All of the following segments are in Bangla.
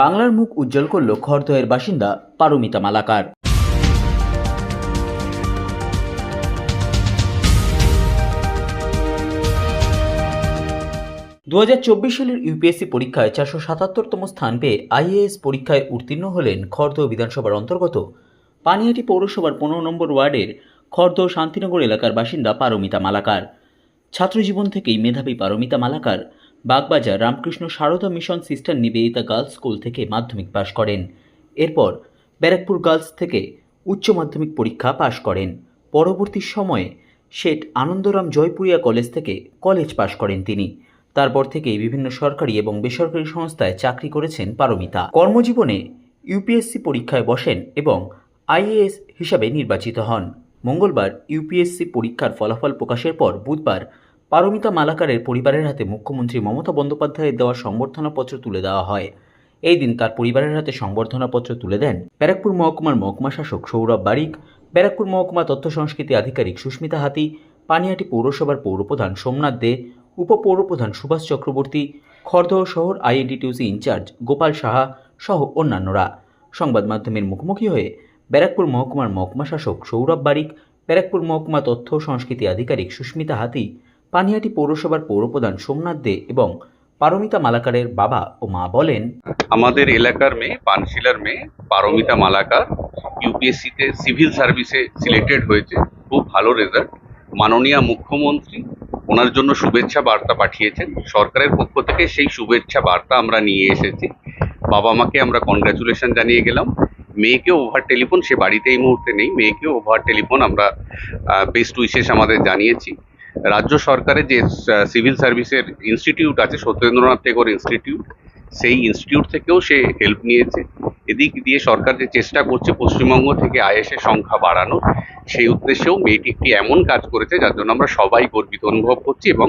বাংলার মুখ উজ্জ্বল করল খড়দহের বাসিন্দা পারমিতা মালাকার। দু হাজার চব্বিশ সালের ইউপিএসসি পরীক্ষায় চারশো সাতাত্তরতম স্থান পেয়ে আইএএস পরীক্ষায় উত্তীর্ণ হলেন খড়দহ বিধানসভার অন্তর্গত। পানিহাটি পৌরসভার পনেরো নম্বর ওয়ার্ডের খড়দহ শান্তিনগর এলাকার বাসিন্দা পারমিতা মালাকার। ছাত্রজীবন থেকেই মেধাবী Paromita Malakar. Bagbazar Ramakrishna Sarada mission sister Nivedita girls school থেকে মাধ্যমিক পাশ করেন। এরপর ব্যারাকপুর গার্লস থেকে উচ্চ মাধ্যমিক পরীক্ষা পাশ করেন। পরবর্তী সময়ে শেঠ আনন্দরাম জয়পুরিয়া কলেজ থেকে কলেজ পাশ করেন তিনি। তারপর থেকেই বিভিন্ন সরকারি এবং বেসরকারি সংস্থায় চাকরি করেছেন পারমিতা। কর্মজীবনে ইউপিএসসি পরীক্ষায় বসেন এবং আইএএস হিসাবে নির্বাচিত হন। মঙ্গলবার ইউপিএসসি পরীক্ষার ফলাফল প্রকাশের পর বুধবার পারমিতা মালাকারের পরিবারের হাতে মুখ্যমন্ত্রী মমতা বন্দ্যোপাধ্যায়ের দেওয়া সংবর্ধনাপত্র তুলে দেওয়া হয়। এই দিন তার পরিবারের হাতে সংবর্ধনাপত্র তুলে দেন ব্যারাকপুর মহকুমার মহকুমা শাসক সৌরভ বারিক, ব্যারাকপুর মহকুমা তথ্য সংস্কৃতি আধিকারিক সুস্মিতা হাতি পানিহাটি পৌরসভার পৌরপ্রধান সোমনাথ দে, উপপৌরপ্রধান সুভাষ চক্রবর্তী, খড়দহ শহর আইএনটিটিউসি ইনচার্জ গোপাল সাহা সহ অন্যান্যরা। সংবাদ মাধ্যমের মুখোমুখি হয়ে ব্যারাকপুর মহকুমার মহকুমা শাসক সৌরভ বারিক, ব্যারাকপুর মহকুমা তথ্য সংস্কৃতি আধিকারিক সুস্মিতা হাতি পানিহাটি পৌরসভার পৌরপ্রধান সোমনাথ দে এবং পারমিতা মালাকারের বাবা ও মা বলেন, আমাদের এলাকার মেয়ে, পানশিলার মেয়ে, পারমিতা মালাকার ইউপিএসসিতে সিভিল সার্ভিসে সিলেক্টেড হয়েছে। খুব ভালো রেজাল্ট। মাননীয় মুখ্যমন্ত্রী ওনার জন্য শুভেচ্ছা বার্তা পাঠিয়েছেন। সরকারের পক্ষ থেকে সেই শুভেচ্ছা বার্তা আমরা নিয়ে এসেছি। বাবা মাকে আমরা কনগ্রাচুলেশন জানিয়ে গেলাম। মেয়েকেও ওভার টেলিফোন সে বাড়িতে এই মুহূর্তে নেই। মেয়েকেও ওভার টেলিফোন আমরা বেস্ট উইশেস আমাদের জানিয়েছি। রাজ্য সরকারের যে সিভিল সার্ভিসের ইনস্টিটিউট আছে, সত্যেন্দ্রনাথ টেগোর ইনস্টিটিউট, সেই ইনস্টিটিউট থেকেও সে হেল্প নিয়েছে। এদিক দিয়ে সরকার যে চেষ্টা করছে পশ্চিমবঙ্গ থেকে আইএসের সংখ্যা বাড়ানোর, সেই উদ্দেশ্যেও মেয়েটি একটি এমন কাজ করেছে যার জন্য আমরা সবাই গর্বিত অনুভব করছি এবং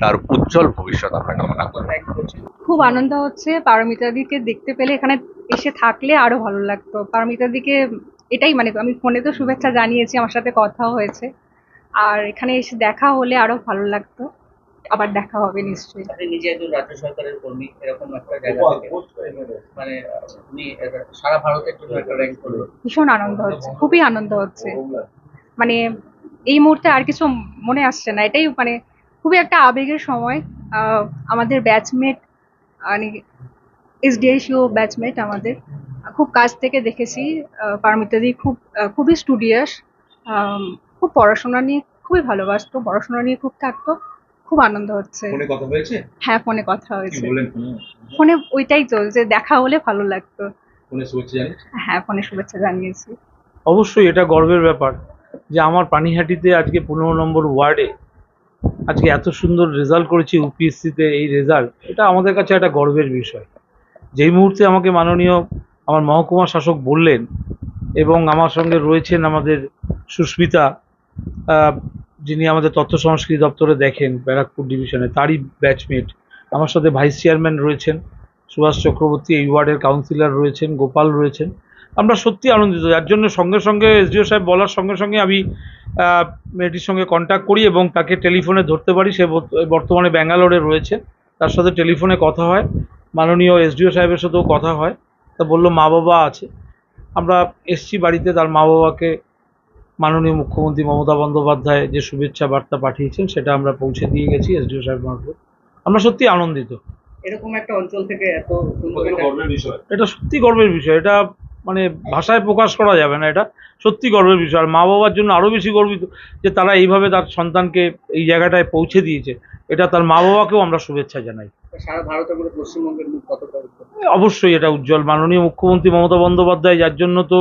তার উজ্জ্বল ভবিষ্যৎ আমরা কামনা করছি খুব আনন্দ হচ্ছে পারমিতাদিকে দেখতে পেলে। এখানে এসে থাকলে আরও ভালো লাগতো। পারমিতাদিকে এটাই মানে আমি ফোনে তো শুভেচ্ছা জানিয়েছি, আমার সাথে কথা হয়েছে। আর এখানে এসে দেখা হলে আরও ভালো লাগতো। আবার দেখা হবে নিশ্চয়ই। আপনি নিজে একজন রাজ্য সরকারের কর্মী এরকম একটা জায়গা থেকে। মানে উনি সারা ভারতের জন্য একটা র্যাঙ্ক করল। ভীষণ আনন্দ হচ্ছে খুবই আনন্দ হচ্ছে। মানে এই মুহূর্তে আর কিছু মনে আসছে না। এটাই মানে খুবই একটা আবেগের সময়। আহ, আমাদের ব্যাচমেট মানে এসডিআইসিও ব্যাচমেট আমাদের খুব কাছ থেকে দেখেছি। আহ, পারমিতাদি খুব আহ, খুবই স্টুডিয়াস খুব পড়াশোনা নিয়ে খুবই ভালোবাসতো পড়াশোনা নিয়ে খুব থাকতো খুব আনন্দ হচ্ছে। ফোনে কথা হয়েছে? হ্যাঁ ফোনে কথা হয়েছে। বললেন ফোনে? ফোনে ওইটাই তো যে দেখা হলে ভালো লাগতো। ফোনে শুভেচ্ছা জানিস হ্যাঁ ফোনে শুভেচ্ছা জানিয়েছি। অবশ্যই এটা গর্বের ব্যাপার যে আমার পানিহাটিতে আজকে পনেরো নম্বর ওয়ার্ডে আজকে এত সুন্দর রেজাল্ট করেছি ইউপিএসসিতে এই রেজাল্ট এটা আমাদের কাছে একটা গর্বের বিষয়। যেই মুহূর্তে আমাকে মাননীয় আমার মহকুমা শাসক বললেন এবং আমার সঙ্গে রয়েছেন আমাদের সুস্মিতা যিনি আমাদের তথ্য সংস্কৃতি দপ্তরে দেখেন, ব্যারাকপুর ডিভিশনে, তারই ব্যাচমেট আমার সাথে ভাইস চেয়ারম্যান রয়েছেন, সুভাষ চক্রবর্তী, এই ওয়ার্ডের কাউন্সিলর রয়েছেন, গোপাল রয়েছেন। আমরা সত্যি আনন্দিত, যার জন্য সঙ্গে সঙ্গে এসডিও সাহেব বলার সঙ্গে সঙ্গে আমি মেয়েটির সঙ্গে কন্ট্যাক্ট করি এবং তাকে টেলিফোনে ধরতে পারি। সে বর্তমানে ব্যাঙ্গালোরে রয়েছে। তার সাথে টেলিফোনে কথা হয়। মাননীয় এসডিও সাহেবের সাথেও কথা হয়। তা বলল, মা বাবা আছে। আমরা এসছি বাড়িতে, তার মা বাবাকে মাননীয় মুখ্যমন্ত্রী মমতা বন্দ্যোপাধ্যায় যে শুভেচ্ছা বার্তা পাঠিয়েছেন সেটা আমরা পৌঁছে দিয়ে গেছি এসডিও সাহেব মারফত। আমরা সত্যি আনন্দিত। এরকম একটা অঞ্চল থেকে এত এটা সত্যি গর্বের বিষয়। এটা মানে ভাষায় প্রকাশ করা যাবে না এটা। সত্যি গর্বের বিষয়। আর মা বাবার জন্য আরও বেশি গর্বিত যে তারা এইভাবে তার সন্তানকে এই জায়গাটায় পৌঁছে দিয়েছে। এটা তার মা বাবাকেও আমরা শুভেচ্ছা জানাই। সারা ভারতের মধ্যে পশ্চিমবঙ্গের মুখ কতটা অবশ্যই এটা উজ্জ্বল। মাননীয় মুখ্যমন্ত্রী মমতা বন্দ্যোপাধ্যায় যার জন্য তো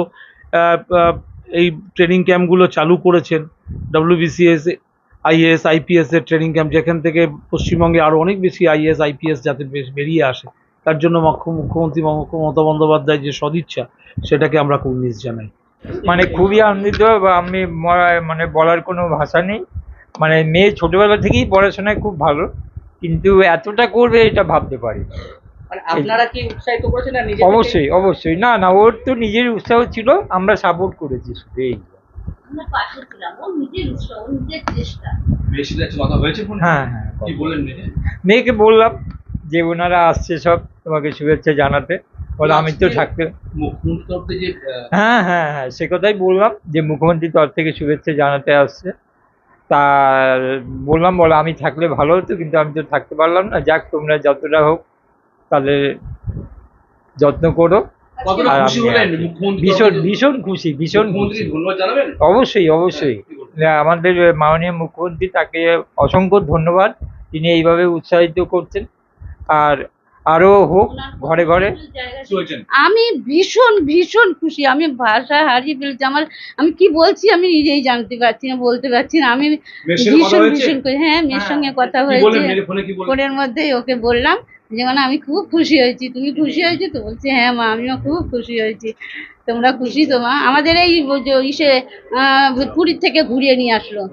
এই ট্রেনিং ক্যাম্পগুলো চালু করেছেন। ডব্লিউবিসিএস আইএএস আইপিএস এর ট্রেনিং ক্যাম্প যেখান থেকে পশ্চিমবঙ্গে আরও অনেক বেশি আইএএস আইপিএস যাতে বেরিয়ে আসে। তার জন্য মুখ্যমন্ত্রী মম- মমতা বন্দ্যোপাধ্যায় যে সদিচ্ছা, সেটাকে আমরা কুর্নিশ জানাই। মানে খুবই আনন্দিত, বা আমি মানে বলার কোনো ভাষা নেই। মানে মেয়ে ছোটবেলা থেকেই পড়াশোনায় খুব ভালো, কিন্তু এতটা করবে এটা ভাবতে পারি মানে আপনারা কি উৎসাহিত করেছেন না নিজে থেকে? অবশ্যই অবশ্যই। না না ওর তো নিজের উৎসাহ ছিল আমরা সাপোর্ট করেছি শুধু এই। আমরা পাশে ছিলাম ও নিজের উৎসাহ ও নিজের চেষ্টা। বেশি যাচ্ছে কথা হয়েছে ফোনে হ্যাঁ হ্যাঁ কি বললেন মেয়ে মেয়েকে? বললাম যে ওনারা আসছে সব তোমাকে শুভেচ্ছা জানাতে। বলে আমি তো থাকতে মুখ্যমন্ত্রী তরফ থেকে যে আহ, হ্যাঁ হ্যাঁ হ্যাঁ সে কথাই বললাম যে মুখ্যমন্ত্রীর তরফ থেকে শুভেচ্ছা জানাতে আসছে। তা বললাম বলে আমি থাকলে ভালো হতো কিন্তু আমি তো থাকতে পারলাম না। যাক তোমরা যতটা হোক তাহলে যত্ন করো। ভীষণ ভীষণ খুশি ভীষণ খুশি। অবশ্যই অবশ্যই। আমাদের মাননীয় মুখ্যমন্ত্রী তাকে অসংখ্য ধন্যবাদ। তিনি এইভাবে উৎসাহিত করছেন। আর আরও হোক ঘরে ঘরে। আমি ভীষণ ভীষণ খুশি। আমি ভাষা হারিয়ে ফেলছি। আমার আমি কি বলছি আমি নিজেই জানতে পারছি না বলতে পারছি না। আমি ভীষণ ভীষণ খুশি। হ্যাঁ মেয়ের হ্যাঁ। সঙ্গে কথা হয়েছে। মেয়ের ফোনে কি বললেন? ফোনের মধ্যেই ওকে বললাম। যে মানে আমি খুব খুশি হয়েছি। তুমি খুশি হয়েছো তো? বলছি হ্যাঁ মা, আমিও খুব খুশি হয়েছি। তোমরা খুশি তো মা? আমাদের এই ইসে পুরীর থেকে ঘুরিয়ে নিয়ে আসলো।